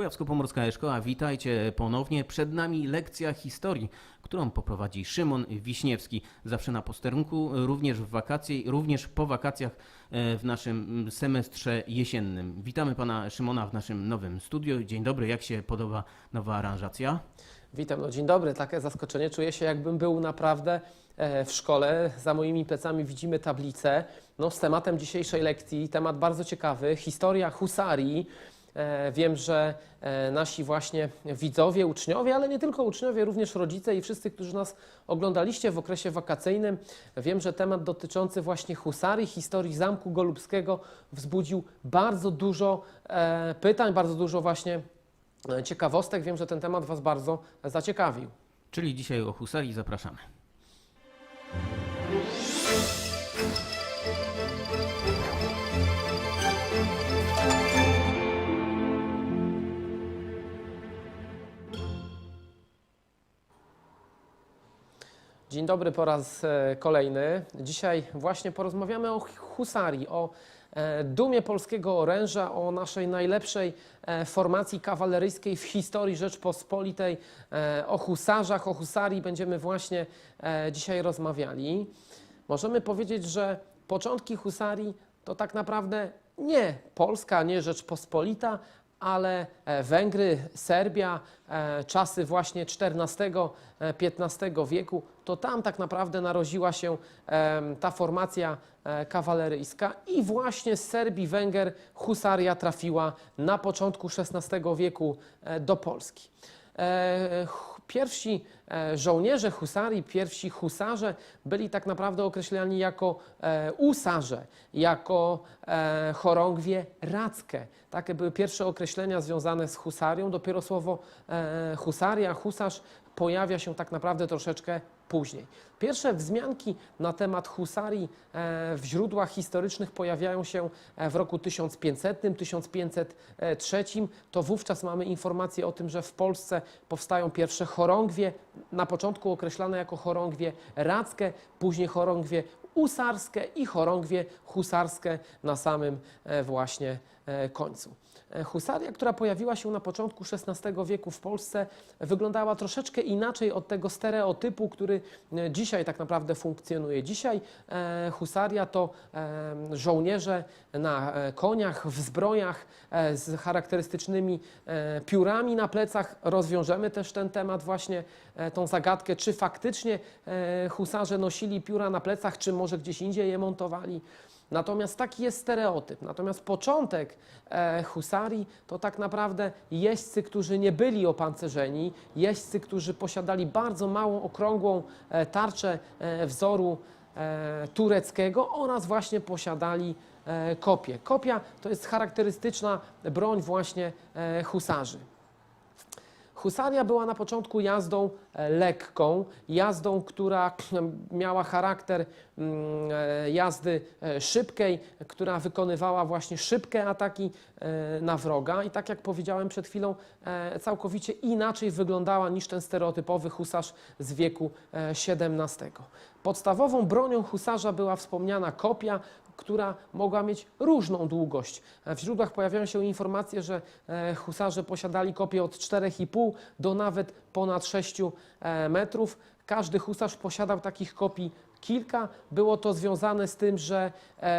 Kujawsko-Pomorska Szkoła, witajcie ponownie. Przed nami lekcja historii, którą poprowadzi Szymon Wiśniewski. Zawsze na posterunku, również w wakacje, również po wakacjach e, w naszym semestrze jesiennym. Witamy pana Szymona w naszym nowym studiu. Dzień dobry, jak się podoba nowa aranżacja? Witam, no dzień dobry. Takie zaskoczenie. Czuję się jakbym był naprawdę e, w szkole. Za moimi plecami widzimy tablicę no, z tematem dzisiejszej lekcji. Temat bardzo ciekawy. Historia husarii. E, Wiem, że e, nasi właśnie widzowie, uczniowie, ale nie tylko uczniowie, również rodzice i wszyscy, którzy nas oglądaliście w okresie wakacyjnym, wiem, że temat dotyczący właśnie husarii, historii Zamku Golubskiego wzbudził bardzo dużo e, pytań, bardzo dużo właśnie ciekawostek. Wiem, że ten temat Was bardzo zaciekawił. Czyli dzisiaj o husarii zapraszamy. Dzień dobry po raz e, kolejny. Dzisiaj właśnie porozmawiamy o husarii, o e, dumie polskiego oręża, o naszej najlepszej e, formacji kawaleryjskiej w historii Rzeczpospolitej, o husarzach, o husarii będziemy właśnie dzisiaj rozmawiali. Możemy powiedzieć, że początki husarii to tak naprawdę nie Polska, nie Rzeczpospolita, ale e, Węgry, Serbia, e, czasy właśnie XIV-XV wieku, to tam tak naprawdę narodziła się ta formacja e, kawaleryjska i właśnie z Serbii, Węgier husaria trafiła na początku XVI wieku e, do Polski. Pierwsi e, żołnierze husarii, pierwsi husarze byli tak naprawdę określani jako e, usarze, jako e, chorągwie rackie. Takie były pierwsze określenia związane z husarią. Dopiero słowo husaria, husarz pojawia się tak naprawdę troszeczkę później. Pierwsze wzmianki na temat husarii e, w źródłach historycznych pojawiają się e, w roku 1500, 1503. To wówczas mamy informację o tym, że w Polsce powstają pierwsze chorągwie, na początku określane jako chorągwie rackie, później chorągwie usarskie i chorągwie husarskie na samym e, właśnie końcu. E, Husaria, która pojawiła się na początku XVI wieku w Polsce, wyglądała troszeczkę inaczej od tego stereotypu, który e, dzisiaj tak naprawdę funkcjonuje. Dzisiaj e, husaria to e, żołnierze na e, koniach, w zbrojach e, z charakterystycznymi e, piórami na plecach. Rozwiążemy też ten temat, właśnie e, tą zagadkę, czy faktycznie e, husarze nosili pióra na plecach, czy może gdzieś indziej je montowali. Natomiast taki jest stereotyp. Natomiast początek e, husarii to tak naprawdę jeźdźcy, którzy nie byli opancerzeni, jeźdźcy, którzy posiadali bardzo małą, okrągłą e, tarczę e, wzoru e, tureckiego oraz właśnie posiadali e, kopię. Kopia to jest charakterystyczna broń właśnie e, husarzy. Husaria była na początku jazdą e, lekką, jazdą, która miała charakter mm, e, jazdy e, szybkiej, która wykonywała właśnie szybkie ataki na wroga i tak jak powiedziałem przed chwilą, całkowicie inaczej wyglądała niż ten stereotypowy husarz z wieku XVII. Podstawową bronią husarza była wspomniana kopia, która mogła mieć różną długość. E, W źródłach pojawiają się informacje, że e, husarze posiadali kopie od 4,5 do nawet ponad 6 e, metrów. Każdy husarz posiadał takich kopii kilka. Było to związane z tym, że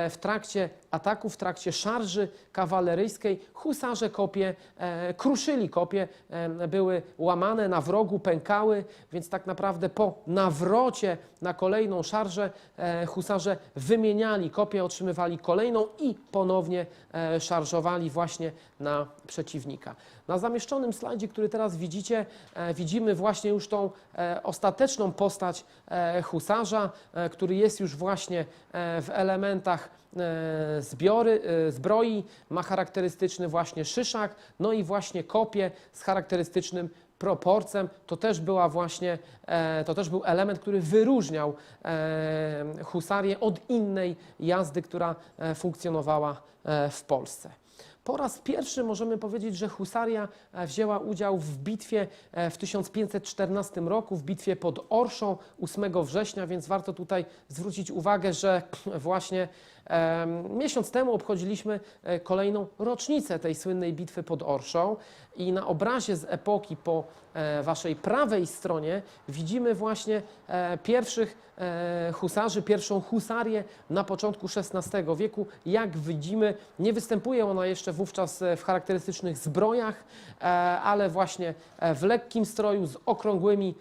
w trakcie ataku, w trakcie szarży kawaleryjskiej husarze kopie kruszyli kopie, były łamane na wrogu, pękały, więc tak naprawdę po nawrocie na kolejną szarżę e, husarze wymieniali kopię, otrzymywali kolejną i ponownie e, szarżowali właśnie na przeciwnika. Na zamieszczonym slajdzie, który teraz widzicie, e, widzimy właśnie już tą ostateczną postać husarza, który jest już właśnie w elementach zbiory, zbroi, ma charakterystyczny właśnie szyszak, no i właśnie kopię z charakterystycznym proporcem. To też była właśnie, e, to też był element, który wyróżniał e, husarię od innej jazdy, która e, funkcjonowała w Polsce. Po raz pierwszy możemy powiedzieć, że husaria wzięła udział w bitwie w 1514 roku, w bitwie pod Orszą 8 września, więc warto tutaj zwrócić uwagę, że właśnie Miesiąc temu obchodziliśmy e, kolejną rocznicę tej słynnej bitwy pod Orszą i na obrazie z epoki po e, waszej prawej stronie widzimy właśnie e, pierwszych husarzy, pierwszą husarię na początku XVI wieku. Jak widzimy, nie występuje ona jeszcze wówczas w charakterystycznych zbrojach, ale właśnie w lekkim stroju z okrągłymi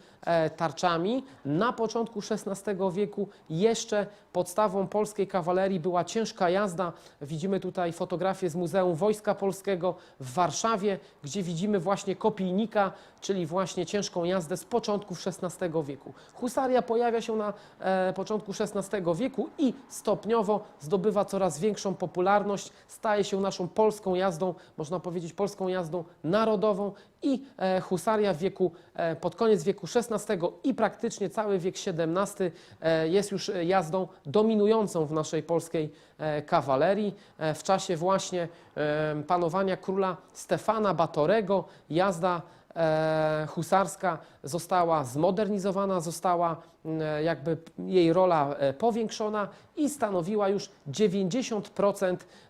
tarczami. Na początku XVI wieku jeszcze podstawą polskiej kawalerii była ciężka jazda. Widzimy tutaj fotografię z Muzeum Wojska Polskiego w Warszawie, gdzie widzimy właśnie kopijnika, czyli właśnie ciężką jazdę z początków XVI wieku. Husaria pojawia się na e, początku XVI wieku i stopniowo zdobywa coraz większą popularność, staje się naszą polską jazdą, można powiedzieć polską jazdą narodową i e, husaria w wieku, e, pod koniec wieku XVI i praktycznie cały wiek XVII e, jest już jazdą dominującą w naszej polskiej kawalerii. W czasie właśnie panowania króla Stefana Batorego jazda husarska została zmodernizowana, została jakby jej rola powiększona i stanowiła już 90% e,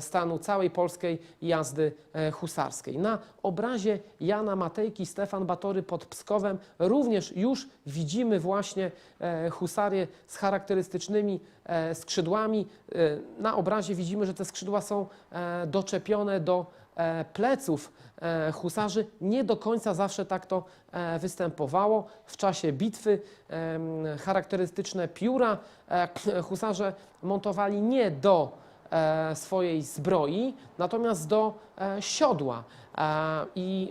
stanu całej polskiej jazdy e, husarskiej. Na obrazie Jana Matejki Stefan Batory pod Pskowem również już widzimy właśnie e, husarię z charakterystycznymi e, skrzydłami. E, Na obrazie widzimy, że te skrzydła są e, doczepione do e, pleców e, husarzy. Nie do końca zawsze tak to e, występowało. W czasie bitwy charakterystyczne pióra e, husarze montowali nie do e, swojej zbroi, natomiast do e, siodła. E, I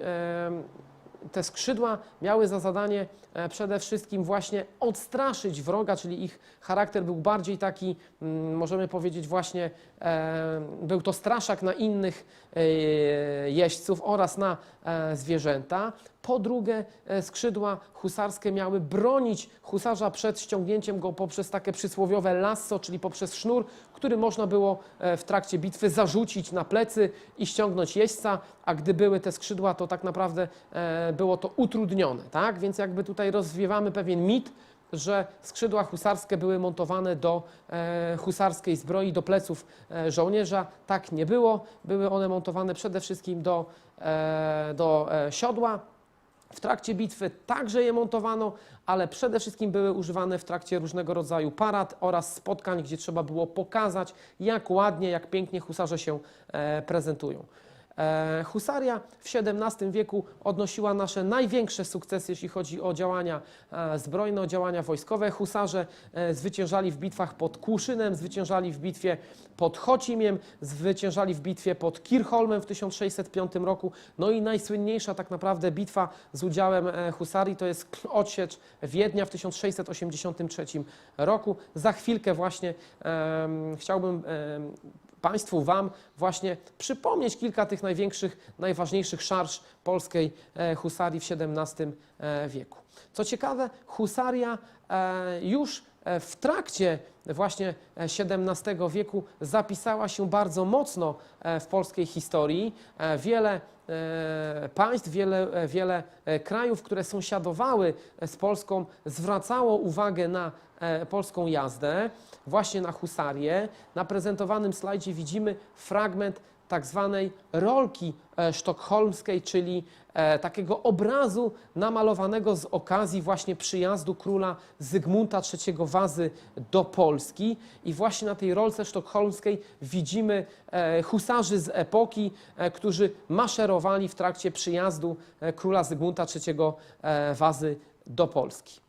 te skrzydła miały za zadanie e, przede wszystkim właśnie odstraszyć wroga, czyli ich charakter był bardziej taki, mm, możemy powiedzieć właśnie, e, był to straszak na innych e, jeźdźców oraz na e, zwierzęta. Po drugie, e, skrzydła husarskie miały bronić husarza przed ściągnięciem go poprzez takie przysłowiowe lasso, czyli poprzez sznur, który można było e, w trakcie bitwy zarzucić na plecy i ściągnąć jeźdźca, a gdy były te skrzydła, to tak naprawdę e, było to utrudnione, tak? Więc jakby tutaj rozwiewamy pewien mit, że skrzydła husarskie były montowane do husarskiej zbroi, do pleców żołnierza. Tak nie było. Były one montowane przede wszystkim do, do siodła. W trakcie bitwy także je montowano, ale przede wszystkim były używane w trakcie różnego rodzaju parad oraz spotkań, gdzie trzeba było pokazać, jak ładnie, jak pięknie husarze się e, prezentują. E, Husaria w XVII wieku odnosiła nasze największe sukcesy, jeśli chodzi o działania e, zbrojne, o działania wojskowe. Husarze e, zwyciężali w bitwach pod Kłuszynem, zwyciężali w bitwie pod Chocimiem, zwyciężali w bitwie pod Kirchholmem w 1605 roku. No i najsłynniejsza tak naprawdę bitwa z udziałem Husarii to jest odsiecz Wiednia w 1683 roku. Za chwilkę właśnie em, chciałbym em, Państwu, Wam właśnie przypomnieć kilka tych największych, najważniejszych szarż polskiej e, husarii w XVII e, wieku. Co ciekawe, husaria e, już w trakcie właśnie e, XVII wieku zapisała się bardzo mocno e, w polskiej historii. E, Wiele e, państw, wiele, e, wiele e, krajów, które sąsiadowały z Polską, zwracało uwagę na e, polską jazdę, właśnie na husarię. Na prezentowanym slajdzie widzimy fragment tak zwanej rolki e, sztokholmskiej, czyli e, takiego obrazu namalowanego z okazji właśnie przyjazdu króla Zygmunta III Wazy do Polski. I właśnie na tej rolce sztokholmskiej widzimy e, husarzy z epoki, którzy maszerowali w trakcie przyjazdu króla Zygmunta III Wazy do Polski.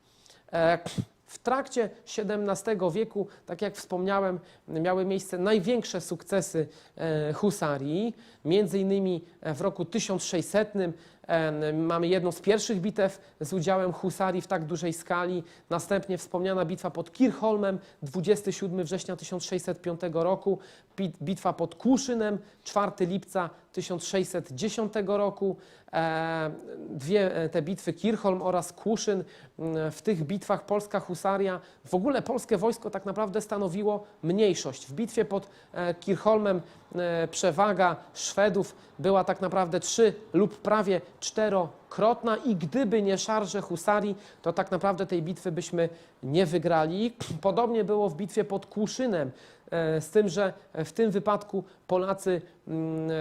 W trakcie XVII wieku, tak jak wspomniałem, miały miejsce największe sukcesy e, husarii. Między innymi e, w roku 1600 e, mamy jedną z pierwszych bitew z udziałem husarii w tak dużej skali. Następnie wspomniana bitwa pod Kirchholmem 27 września 1605 roku, bit- bitwa pod Kłuszynem 4 lipca 1610 roku. E, Dwie e, te bitwy, Kirchholm oraz Kłuszyn. m, W tych bitwach polska husaria, w ogóle polskie wojsko tak naprawdę stanowiło mniejszość. W bitwie pod e, Kirchholmem przewaga Szwedów była tak naprawdę trzy lub prawie czterokrotna i gdyby nie szarże husarii, to tak naprawdę tej bitwy byśmy nie wygrali. Podobnie było w bitwie pod Kłuszynem. e, z tym, że w tym wypadku Polacy, mm, e,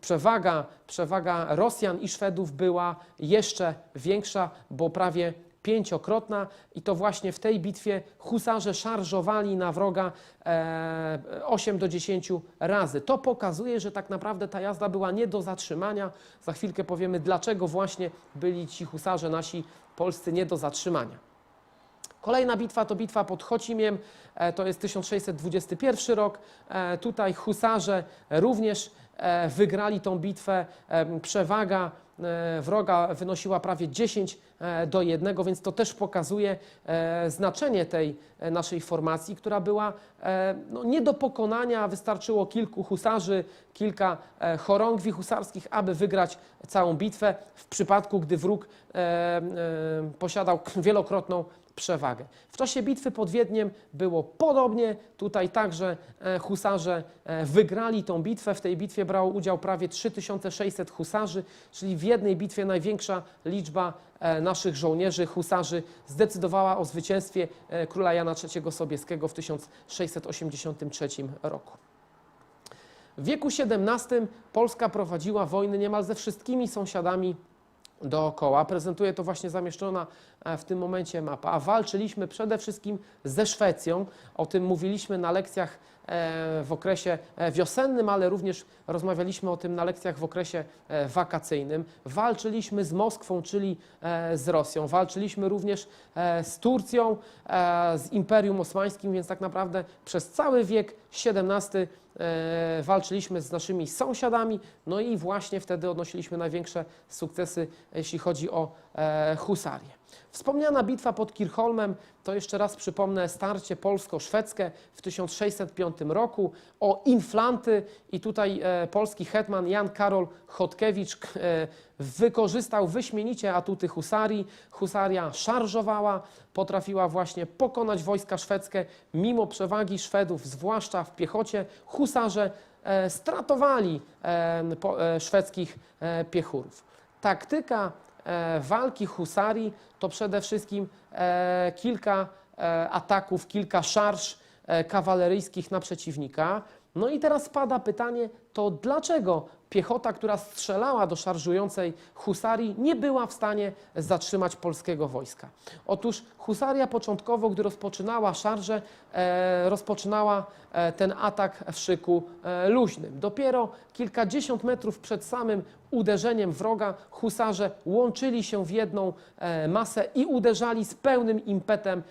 przewaga, przewaga Rosjan i Szwedów była jeszcze większa, bo prawie pięciokrotna i to właśnie w tej bitwie husarze szarżowali na wroga e, 8 do 10 razy. To pokazuje, że tak naprawdę ta jazda była nie do zatrzymania. Za chwilkę powiemy, dlaczego właśnie byli ci husarze nasi polscy nie do zatrzymania. Kolejna bitwa to bitwa pod Chocimiem, e, to jest 1621 rok. E, Tutaj husarze również e, wygrali tą bitwę. E, Przewaga e, wroga wynosiła prawie 10 e, do 1, więc to też pokazuje e, znaczenie tej e, naszej formacji, która była e, no, nie do pokonania. Wystarczyło kilku husarzy, kilka e, chorągwi husarskich, aby wygrać całą bitwę w przypadku, gdy wróg e, e, posiadał wielokrotną przewagę. W czasie bitwy pod Wiedniem było podobnie. Tutaj także e, husarze e, wygrali tą bitwę. W tej bitwie brało udział prawie 3600 husarzy, czyli w jednej bitwie największa liczba e, naszych żołnierzy, husarzy zdecydowała o zwycięstwie króla Jana III Sobieskiego w 1683 roku. W wieku XVII Polska prowadziła wojny niemal ze wszystkimi sąsiadami dookoła. Prezentuje to właśnie zamieszczona e, w tym momencie mapa. A walczyliśmy przede wszystkim ze Szwecją. O tym mówiliśmy na lekcjach e, w okresie e, wiosennym, ale również rozmawialiśmy o tym na lekcjach w okresie wakacyjnym. Walczyliśmy z Moskwą, czyli z Rosją. Walczyliśmy również z Turcją, z Imperium Osmańskim, więc tak naprawdę przez cały wiek XVII e, walczyliśmy z naszymi sąsiadami, no i właśnie wtedy odnosiliśmy największe sukcesy, jeśli chodzi o husarię. Wspomniana bitwa pod Kirchholmem, to jeszcze raz przypomnę starcie polsko-szwedzkie w 1605 roku o Inflanty i tutaj e, polski hetman Jan Karol Chodkiewicz e, wykorzystał wyśmienicie atuty husarii. Husaria szarżowała, potrafiła właśnie pokonać wojska szwedzkie mimo przewagi Szwedów, zwłaszcza w piechocie. Husarze e, stratowali e, e, szwedzkich e, piechurów. Taktyka e, walki husarii to przede wszystkim e, kilka e, ataków, kilka szarż e, kawaleryjskich na przeciwnika. No i teraz pada pytanie, to dlaczego piechota, która strzelała do szarżującej husarii, nie była w stanie zatrzymać polskiego wojska? Otóż husaria początkowo, gdy rozpoczynała szarżę, e, rozpoczynała e, ten atak w szyku e, luźnym. Dopiero kilkadziesiąt metrów przed samym uderzeniem wroga husarze łączyli się w jedną masę i uderzali z pełnym impetem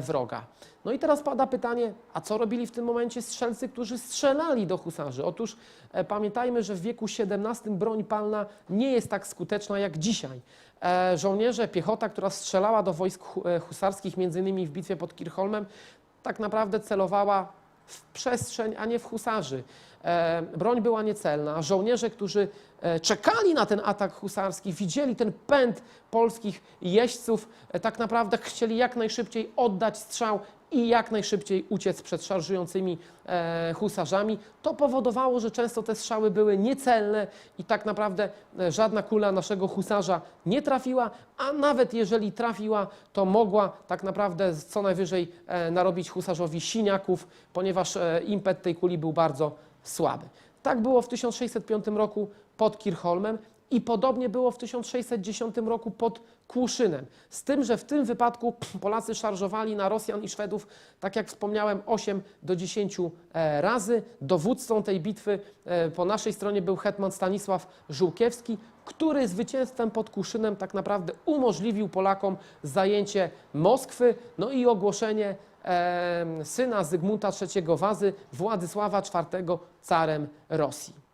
wroga. No i teraz pada pytanie, a co robili w tym momencie strzelcy, którzy strzelali do husarzy? Otóż e, pamiętajmy, że w wieku XVII broń palna nie jest tak skuteczna jak dzisiaj. E, żołnierze, piechota, która strzelała do wojsk e, husarskich, między innymi w bitwie pod Kirchholmem, tak naprawdę celowała w przestrzeń, a nie w husarzy. E, broń była niecelna. Żołnierze, którzy e, czekali na ten atak husarski, widzieli ten pęd polskich jeźdźców, e, tak naprawdę chcieli jak najszybciej oddać strzał i jak najszybciej uciec przed szarżującymi e, husarzami. To powodowało, że często te strzały były niecelne i tak naprawdę e, żadna kula naszego husarza nie trafiła, a nawet jeżeli trafiła, to mogła tak naprawdę co najwyżej e, narobić husarzowi siniaków, ponieważ impet tej kuli był bardzo słaby. Tak było w 1605 roku pod Kirchholmem i podobnie było w 1610 roku pod Kłuszynem. Z tym, że w tym wypadku Polacy szarżowali na Rosjan i Szwedów, tak jak wspomniałem, 8 do 10 e, razy. Dowódcą tej bitwy e, po naszej stronie był hetman Stanisław Żółkiewski, który zwycięstwem pod Kłuszynem tak naprawdę umożliwił Polakom zajęcie Moskwy, no i ogłoszenie e, syna Zygmunta III Wazy, Władysława IV carem Rosji.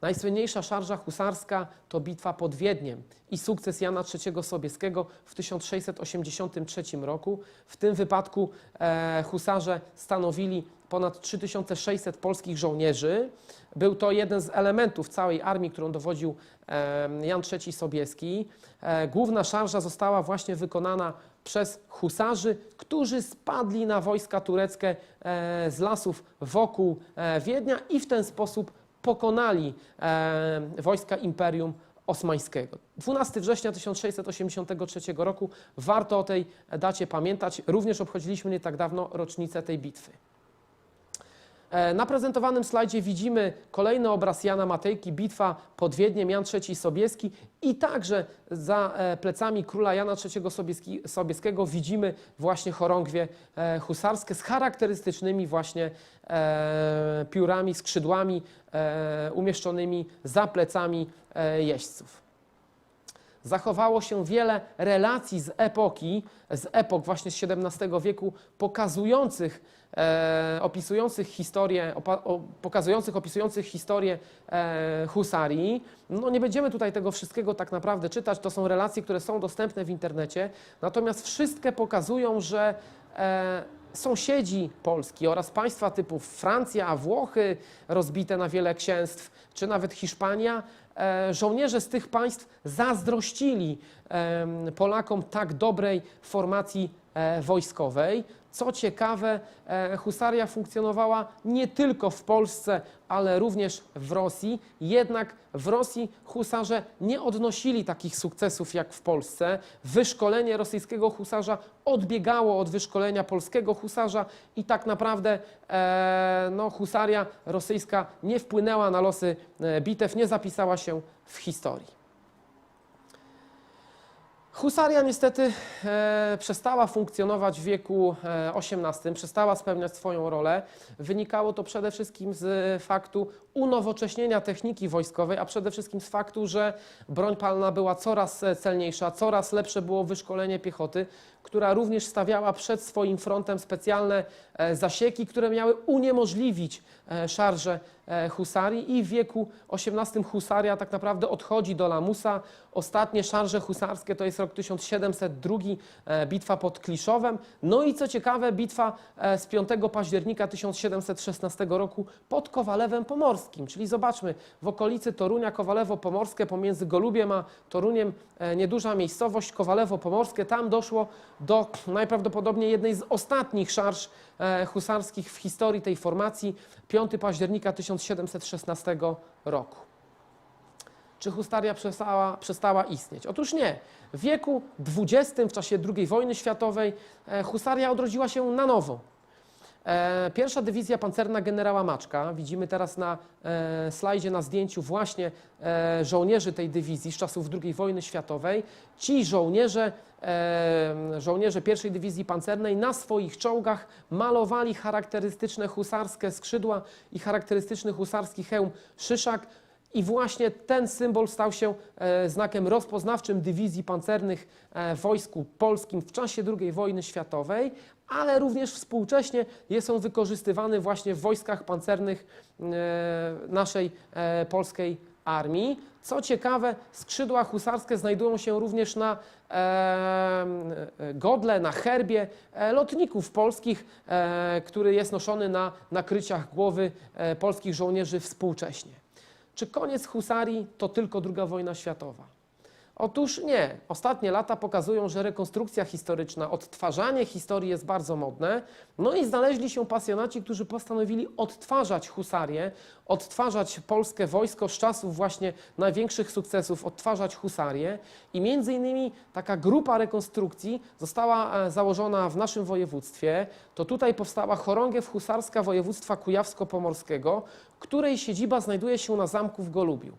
Najsłynniejsza szarża husarska to bitwa pod Wiedniem i sukces Jana III Sobieskiego w 1683 roku. W tym wypadku e, husarze stanowili ponad 3600 polskich żołnierzy. Był to jeden z elementów całej armii, którą dowodził e, Jan III Sobieski. E, główna szarża została właśnie wykonana przez husarzy, którzy spadli na wojska tureckie z lasów wokół Wiednia i w ten sposób pokonali e, wojska Imperium Osmańskiego. 12 września 1683 roku. Warto o tej dacie pamiętać. Również obchodziliśmy nie tak dawno rocznicę tej bitwy. E, Na prezentowanym slajdzie widzimy kolejny obraz Jana Matejki, bitwa pod Wiedniem, Jan III Sobieski i także za e, plecami króla Jana III Sobieski, Sobieskiego widzimy właśnie chorągwie e, husarskie z charakterystycznymi właśnie piórami, skrzydłami umieszczonymi za plecami jeźdźców. Zachowało się wiele relacji z epoki, z epok właśnie z XVII wieku, pokazujących, e, opisujących historię, opa, o, pokazujących, opisujących historię e, husarii. No nie będziemy tutaj tego wszystkiego tak naprawdę czytać, to są relacje, które są dostępne w internecie, natomiast wszystkie pokazują, że e, sąsiedzi Polski oraz państwa typu Francja, Włochy rozbite na wiele księstw, czy nawet Hiszpania, e, żołnierze z tych państw zazdrościli Polakom tak dobrej formacji e, wojskowej. Co ciekawe, e, husaria funkcjonowała nie tylko w Polsce, ale również w Rosji. Jednak w Rosji husarze nie odnosili takich sukcesów jak w Polsce. Wyszkolenie rosyjskiego husarza odbiegało od wyszkolenia polskiego husarza i tak naprawdę e, no, husaria rosyjska nie wpłynęła na losy e, bitew, nie zapisała się w historii. Husaria niestety e, przestała funkcjonować w wieku e, XVIII, przestała spełniać swoją rolę. Wynikało to przede wszystkim z faktu unowocześnienia techniki wojskowej, a przede wszystkim z faktu, że broń palna była coraz e, celniejsza, coraz lepsze było wyszkolenie piechoty, która również stawiała przed swoim frontem specjalne e, zasieki, które miały uniemożliwić e, szarże e, husarii i w wieku XVIII husaria tak naprawdę odchodzi do lamusa. Ostatnie szarże husarskie to jest rok 1702, e, bitwa pod Kliszowem. No i co ciekawe, bitwa z 5 października 1716 roku pod Kowalewem Pomorskim. Czyli zobaczmy, w okolicy Torunia Kowalewo-Pomorskie pomiędzy Golubiem a Toruniem nieduża miejscowość Kowalewo-Pomorskie. Tam doszło do najprawdopodobniej jednej z ostatnich szarż e, husarskich w historii tej formacji 5 października 1716 roku. Czy husaria przestała, przestała istnieć? Otóż nie. W wieku XX, w czasie II wojny światowej, e, husaria odrodziła się na nowo. E, Pierwsza dywizja pancerna generała Maczka. Widzimy teraz na e, slajdzie, na zdjęciu właśnie e, żołnierzy tej dywizji z czasów II wojny światowej. Ci żołnierze, żołnierze pierwszej dywizji pancernej na swoich czołgach malowali charakterystyczne husarskie skrzydła i charakterystyczny husarski hełm szyszak. I właśnie ten symbol stał się e, znakiem rozpoznawczym dywizji pancernych e, w Wojsku Polskim w czasie II wojny światowej, ale również współcześnie jest on wykorzystywany właśnie w wojskach pancernych e, naszej polskiej armii. Co ciekawe, skrzydła husarskie znajdują się również na godle, na herbie lotników polskich, który jest noszony na nakryciach głowy polskich żołnierzy współcześnie. Czy koniec husarii to tylko II wojna światowa? Otóż nie. Ostatnie lata pokazują, że rekonstrukcja historyczna, odtwarzanie historii jest bardzo modne. No i znaleźli się pasjonaci, którzy postanowili odtwarzać husarię, odtwarzać polskie wojsko z czasów właśnie największych sukcesów, odtwarzać husarię. I między innymi taka grupa rekonstrukcji została e, założona w naszym województwie. To tutaj powstała chorągiew husarska województwa kujawsko-pomorskiego, której siedziba znajduje się na zamku w Golubiu.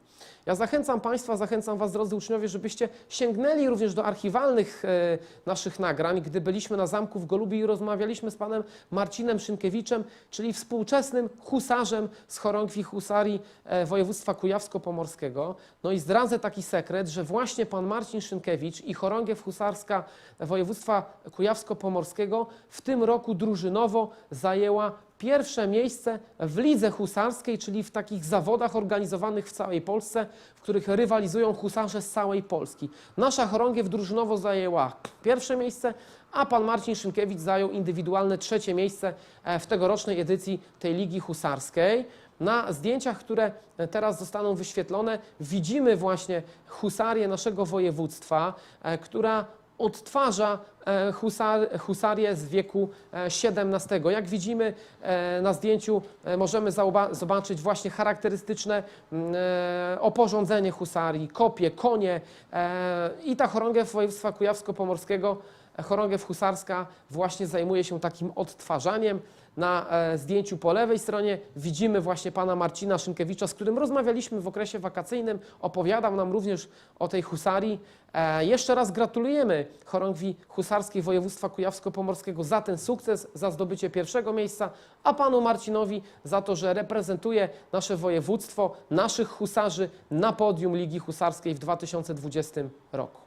Ja zachęcam Państwa, zachęcam Was, drodzy uczniowie, żebyście sięgnęli również do archiwalnych e, naszych nagrań, gdy byliśmy na zamku w Golubiu i rozmawialiśmy z panem Marcinem Szynkiewiczem, czyli współczesnym husarzem z chorągwi husarii e, województwa kujawsko-pomorskiego. No i zdradzę taki sekret, że właśnie pan Marcin Szynkiewicz i chorągiew husarska województwa kujawsko-pomorskiego w tym roku drużynowo zajęła pierwsze miejsce w lidze husarskiej, czyli w takich zawodach organizowanych w całej Polsce, w których rywalizują husarze z całej Polski. Nasza chorągiew drużynowo zajęła pierwsze miejsce, a pan Marcin Szynkiewicz zajął indywidualne trzecie miejsce e, w tegorocznej edycji tej ligi husarskiej. Na zdjęciach, które teraz zostaną wyświetlone, widzimy właśnie husarię naszego województwa, e, która odtwarza e, husar, husarię z wieku e, XVII. Jak widzimy e, na zdjęciu, e, możemy zobaczyć właśnie charakterystyczne mm, e, oporządzenie husarii, kopie, konie e, i ta chorągiew województwa kujawsko-pomorskiego, e, chorągiew husarska właśnie zajmuje się takim odtwarzaniem. Na e, zdjęciu po lewej stronie widzimy właśnie pana Marcina Szynkiewicza, z którym rozmawialiśmy w okresie wakacyjnym. Opowiadał nam również o tej husarii. E, jeszcze raz gratulujemy chorągwi husarskiej województwa kujawsko-pomorskiego za ten sukces, za zdobycie pierwszego miejsca, a panu Marcinowi za to, że reprezentuje nasze województwo, naszych husarzy na podium Ligi Husarskiej w 2020 roku.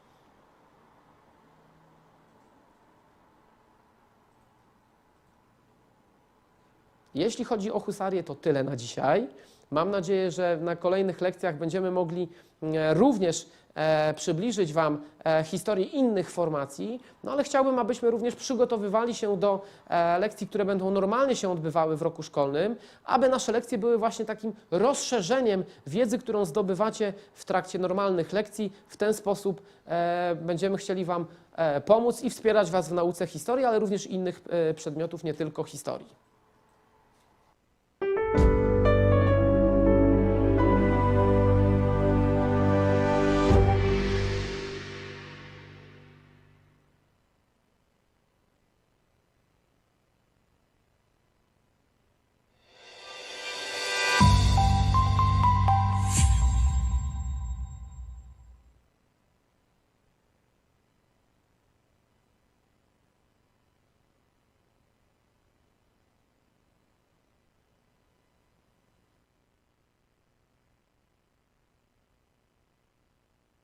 Jeśli chodzi o husarię, to tyle na dzisiaj. Mam nadzieję, że na kolejnych lekcjach będziemy mogli e, również e, przybliżyć Wam e, historię innych formacji, no ale chciałbym, abyśmy również przygotowywali się do lekcji, które będą normalnie się odbywały w roku szkolnym, aby nasze lekcje były właśnie takim rozszerzeniem wiedzy, którą zdobywacie w trakcie normalnych lekcji. W ten sposób będziemy chcieli Wam pomóc i wspierać Was w nauce historii, ale również innych przedmiotów, nie tylko historii.